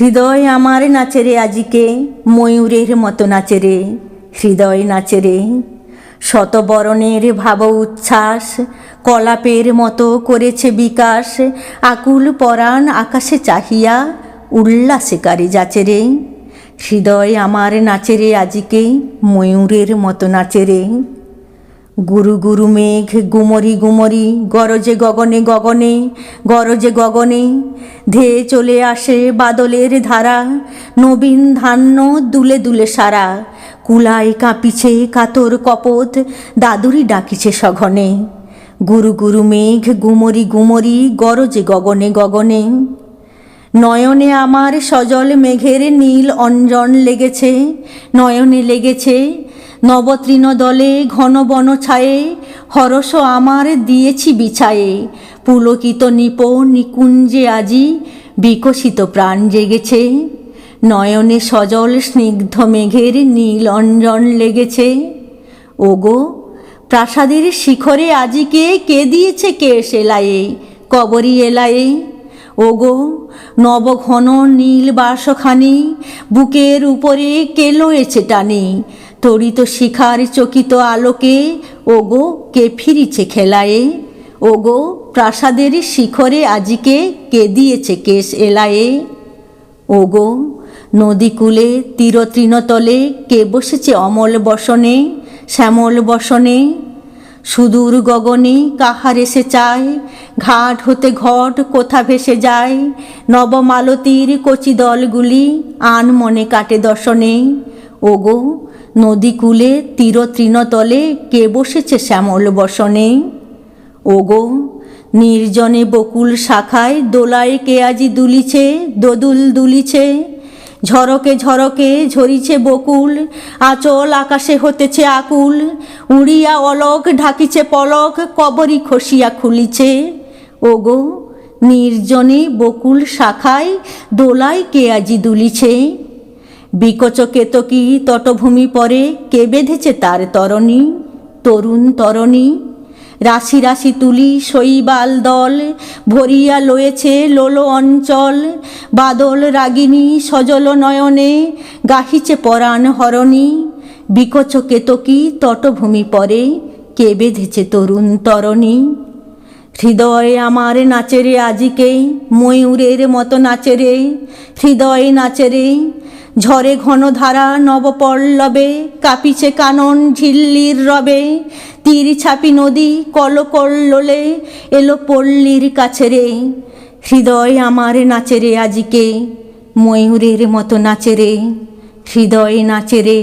হৃদয় আমার নাচে রে আজিকে, ময়ূরের মতো নাচে রে। হৃদয় নাচে রে। শতবরণের ভাব উচ্ছ্বাস, কলাপের মতো করেছে বিকাশ। আকুল পরাণ আকাশে চাহিয়া উল্লাসে কারে যাচে রে। হৃদয় আমার নাচে রে আজিকে, ময়ূরের মতো নাচে রে। গুরু গুরু মেঘ গুমরি গুমরি, গরজে গগনে গগনে, গরজে গগনে, ধেয়ে চলে আসে বাদলের ধারা, নবীন ধান্য দুলে দুলে সারা। কুলায় কাঁপিছে কাতর কপত, দাদুরি ডাকিছে সঘনে। গুরু গুরু মেঘ গুমরি গুমরি, গরজে গগনে গগনে। নয়নে আমার সজল মেঘের নীল অঞ্জন লেগেছে, নয়নে লেগেছে নবতৃণ দলে ঘন বন ছায়ে হরস আমার দিয়েছি বিছায়ে। পুলকিত নিপ নিকুঞ্জে আজি, বিকশিত প্রাণ জেগেছে। নয়নে সজল স্নিগ্ধ মেঘের নীল অঞ্জন লেগেছে। ওগো, প্রাসাদের শিখরে আজিকে কে দিয়েছে কে সেলায়ে কবরী এলায়ে ওগো, নবঘন নীল বাসখানি, বুকের উপরে কে লয়েছে টানে? তরিত শিখার চকিত আলোকে, ওগো, কে ফিরিছে খেলায়ে? ওগো, প্রাসাদের শিখরে আজিকে কে দিয়েছে কেশ এলায়ে? ওগো, নদীকূলে তীরতৃণতলে কে বসেছে অমল বসনে, শ্যামল বসনে? সুদূর গগনে কাহার এসে চায়? ঘাট হতে ঘট কোথা ভেসে যায়? নবমালতীর কচি দলগুলি আন মনে কাটে দর্শনে? ওগো নদীকূলে তীর তৃণতলে কে বসেছে শ্যামল বসনে? ওগো, নির্জনে বকুল শাখায় দোলায় কে আজি দুলিছে, দোদুল দুলিছে? ঝরকে ঝরকে ঝরিছে বকুল, আচল আকাশে হতেছে আকুল, উড়িয়া অলক ঢাকিছে পলক, কবরি খসিয়া খুলিছে। ওগো, নির্জনে বকুল শাখায় দোলায় কে আজি দুলিছে? বিকচ কেতকী তটভূমি পরে? কে বেঁধেছে তার তরণী? তরুণ তরণী? রাশি রাশি তুলি শৈবাল দল, ভরিয়া লয়েছে লোলো অঞ্চল, বাদল রাগিনী সজল নয়নে, গাহিছে পরাণ হরণী। বিকচ কেতকী তটভূমি পরে? কে বেঁধেছে তরুণ তরণী? হৃদয়ে আমার নাচেরে আজিকে ময়ূরের মতো নাচেরে, হৃদয়ে নাচেরে ঝরে ঘন ধারা নবপল্লবে, কাঁপিছে কানন ঝিল্লির রবে, তীর ছাপি নদী কলকল্লোলে এলো পল্লীর কাছে রে। হৃদয় আমার নাচে রে আজিকে, ময়ূরের মতো নাচে রে। হৃদয় নাচে নাচেরে